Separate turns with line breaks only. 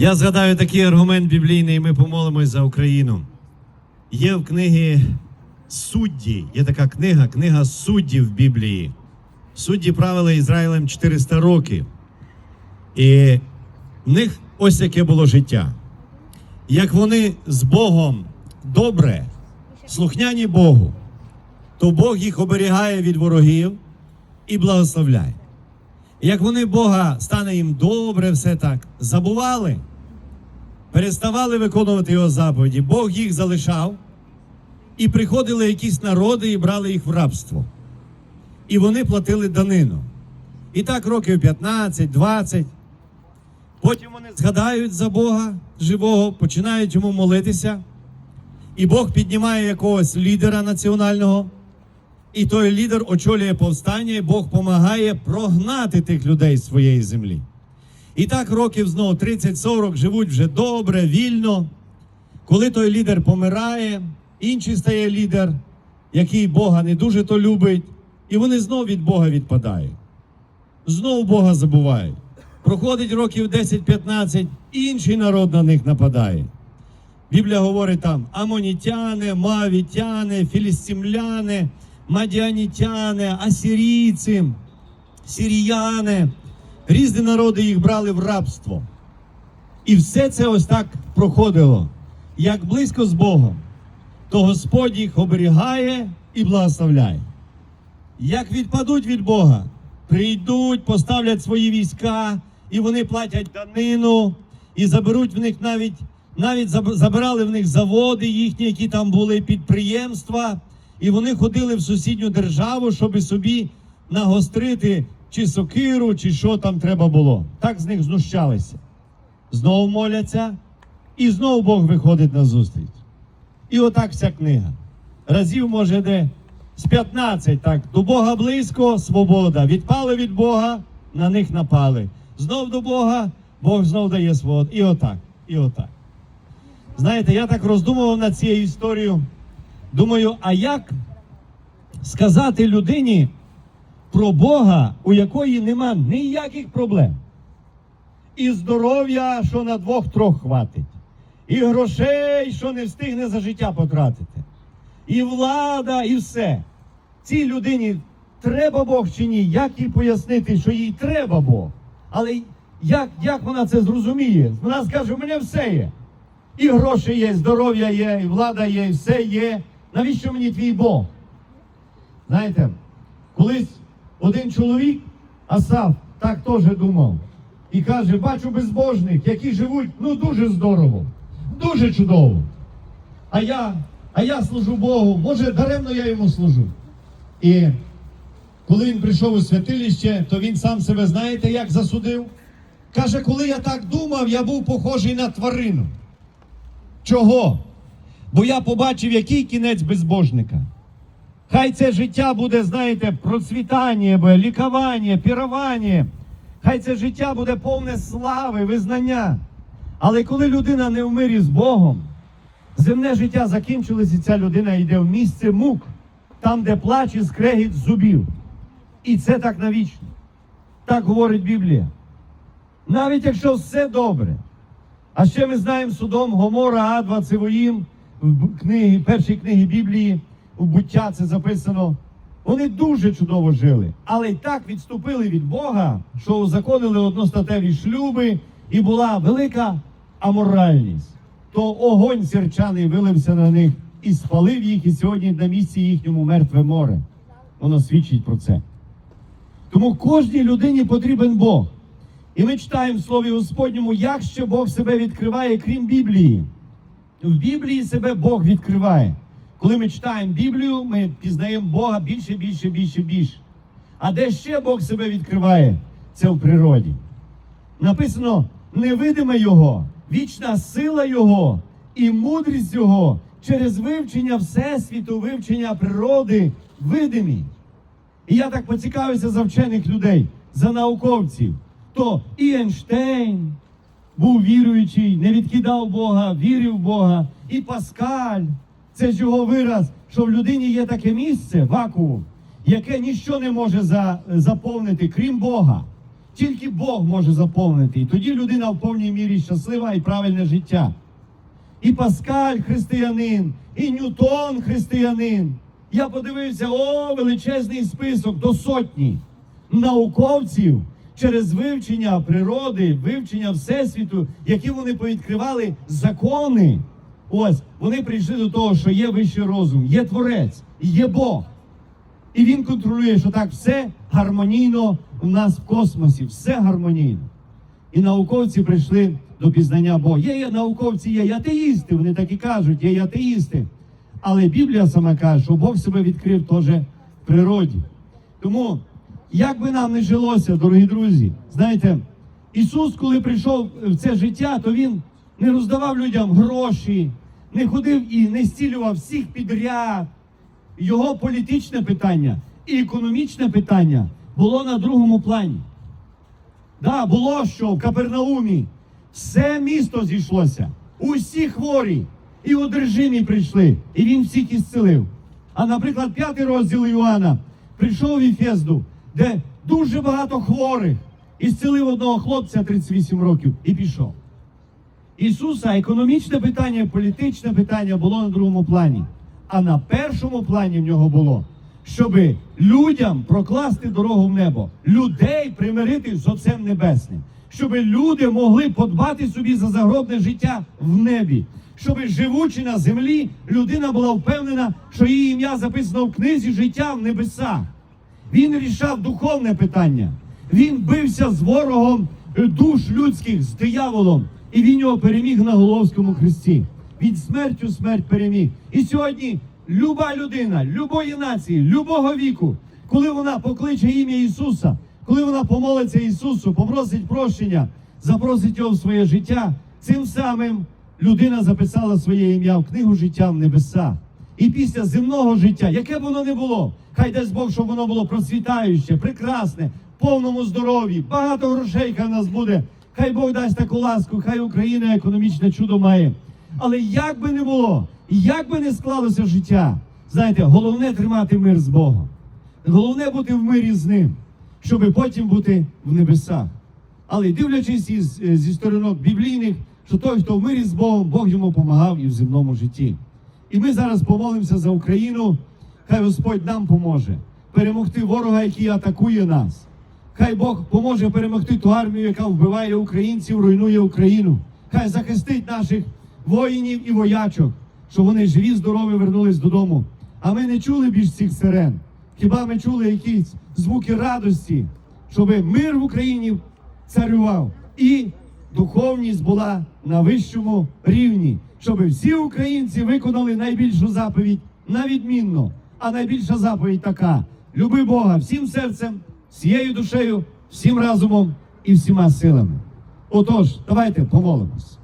Я згадаю такий аргумент біблійний, і ми помолимось за Україну. Є в книгі судді, є така книга, книга суддів в Біблії. Судді правили Ізраїлем 400 років. І в них ось яке було життя. Як вони з Богом добре, слухняні Богу, то Бог їх оберігає від ворогів і благословляє. Як вони Бога стане їм добре, все так забували, переставали виконувати його заповіді, Бог їх залишав, і приходили якісь народи і брали їх в рабство. І вони платили данину. І так років 15-20. Потім вони згадають за Бога живого, починають йому молитися. І Бог піднімає якогось лідера національного. І той лідер очолює повстання, і Бог допомагає прогнати тих людей з своєї землі. І так років знову 30-40 живуть вже добре, вільно. Коли той лідер помирає, інший стає лідер, який Бога не дуже то любить, і вони знову від Бога відпадають. Знову Бога забувають. Проходить років 10-15, інший народ на них нападає. Біблія говорить там амонітяни, мавітяни, філістимляни, мадіанітяни, асірійці, сіріяни. Різні народи їх брали в рабство. І все це ось так проходило. Як близько з Богом, то Господь їх оберігає і благословляє. Як відпадуть від Бога, прийдуть, поставлять свої війська, і вони платять данину, і заберуть в них навіть, навіть забирали в них заводи їхні, які там були, підприємства, і вони ходили в сусідню державу, щоб собі нагострити чи сокиру, чи що там треба було. Так з них знущалися. Знову моляться, і знову Бог виходить на зустріч. І отак вся книга. Разів, може, де з 15, так, до Бога близько, свобода. Відпали від Бога, на них напали. Знов до Бога, Бог знов дає свободу. І отак, і отак. Знаєте, я так роздумував над цією історією. Думаю, а як сказати людині про Бога, у якої нема ніяких проблем? І здоров'я, що на двох-трьох хватить, і грошей, що не встигне за життя потратити, і влада, і все. Цій людині треба Бог чи ні? Як їй пояснити, що їй треба Бог? Але як, як вона це зрозуміє? Вона скаже, у мене все є. І гроші є, і здоров'я є, і влада є, і все є. Навіщо мені твій Бог? Знаєте, колись один чоловік, Асав, так теж думав. І каже, бачу безбожних, які живуть ну дуже здорово, дуже чудово. А я, а я служу Богу, може даремно я йому служу. І коли він прийшов у святилище, то він сам себе знаєте, як засудив? Каже, коли я так думав, я був похожий на тварину. Чого? Бо я побачив, який кінець безбожника. Хай це життя буде, знаєте, процвітання, лікування, пірування. Хай це життя буде повне слави, визнання. Але коли людина не в мирі з Богом, земне життя закінчилось, і ця людина йде в місце мук, там, де плач і скрегіт зубів. І це так навічно. Так говорить Біблія. Навіть якщо все добре. А ще ми знаємо судом Гомора, Адва, Цивоїм, в книгі, першій книгі Біблії, у буття це записано. Вони дуже чудово жили, але й так відступили від Бога, що узаконили одностатеві шлюби, і була велика аморальність. То огонь сірчаний вилився на них і спалив їх, і сьогодні на місці їхньому мертве море. Воно свідчить про це. Тому кожній людині потрібен Бог. І ми читаємо в Слові Господньому, як ще Бог себе відкриває, крім Біблії. В Біблії себе Бог відкриває. Коли ми читаємо Біблію, ми пізнаємо Бога більше, більше, більше, більше. А де ще Бог себе відкриває? Це в природі. Написано невидиме Його, вічна сила Його і мудрість Його через вивчення Всесвіту, вивчення природи видимі. І я так поцікавився за вчених людей, за науковців. То і Ейнштейн був віруючий, не відкидав Бога, вірив в Бога. І Паскаль, це ж його вираз, що в людині є таке місце, вакуум, яке ніщо не може за, заповнити, крім Бога.
Тільки Бог може заповнити. І тоді людина в повній мірі щаслива і правильне життя. І Паскаль християнин, і Ньютон християнин. Я подивився, о, величезний список до сотні науковців через вивчення природи, вивчення Всесвіту, які вони повідкривали закони. Ось вони прийшли до того, що є вищий розум, є творець, є Бог. І він контролює, що так все гармонійно у нас в космосі, все гармонійно. І науковці прийшли до пізнання Бога. Є, є науковці, є атеїсти, вони так і кажуть, є атеїсти. Але Біблія сама каже, що Бог себе відкрив теж в природі. Тому, як би нам не жилося, дорогі друзі, знаєте, Ісус, коли прийшов в це життя, то Він не роздавав людям гроші, не ходив і не зцілював всіх підряд. Його політичне питання і економічне питання було на другому плані. Да, було що в Капернаумі все місто зійшлося, усі хворі і одержимі прийшли, і він всіх ісцелив. А наприклад, п'ятий розділ Іоанна прийшов в Іфезду, де дуже багато хворих, зцілив одного хлопця 38 років і пішов. Ісуса економічне питання, політичне питання було на другому плані. А на першому плані в нього було, щоб людям прокласти дорогу в небо, людей примирити з Отцем Небесним, щоб люди могли подбати собі за загробне життя в небі, щоб живучи на землі, людина була впевнена, що її ім'я записано в книзі життя в небесах. Він рішав духовне питання. Він бився з ворогом душ людських, з дияволом, і він його переміг на Головському хресті. Він смертю смерть переміг. І сьогодні люба людина, любої нації, любого віку, коли вона покличе ім'я Ісуса, коли вона помолиться Ісусу, попросить прощення, запросить його в своє життя, цим самим людина записала своє ім'я в книгу життя в небесах. І після земного життя, яке б воно не було, хай дасть Бог, щоб воно було процвітаюче, прекрасне, повному здоров'ї, багато грошей хай в нас буде. Хай Бог дасть таку ласку, хай Україна економічне чудо має. Але як би не було, як би не склалося життя, знаєте, головне тримати мир з Богом. Головне бути в мирі з ним, щоб потім бути в небесах. Але дивлячись із, е, зі сторінок біблійних, що той, хто в мирі з Богом, Бог йому допомагав і в земному житті. І ми зараз помолимося за Україну. Хай Господь нам поможе перемогти ворога, який атакує нас. Хай Бог поможе перемогти ту армію, яка вбиває українців, руйнує Україну. Хай захистить наших воїнів і воячок, щоб вони живі, здорові вернулись додому. А ми не чули більш цих сирен. Хіба ми чули якісь звуки радості, щоб мир в Україні царював і духовність була на вищому рівні, щоб всі українці виконали найбільшу заповідь на відмінно. А найбільша заповідь така: люби Бога всім серцем, всією душею, всім разумом і всіма силами. Отож, давайте помолимось.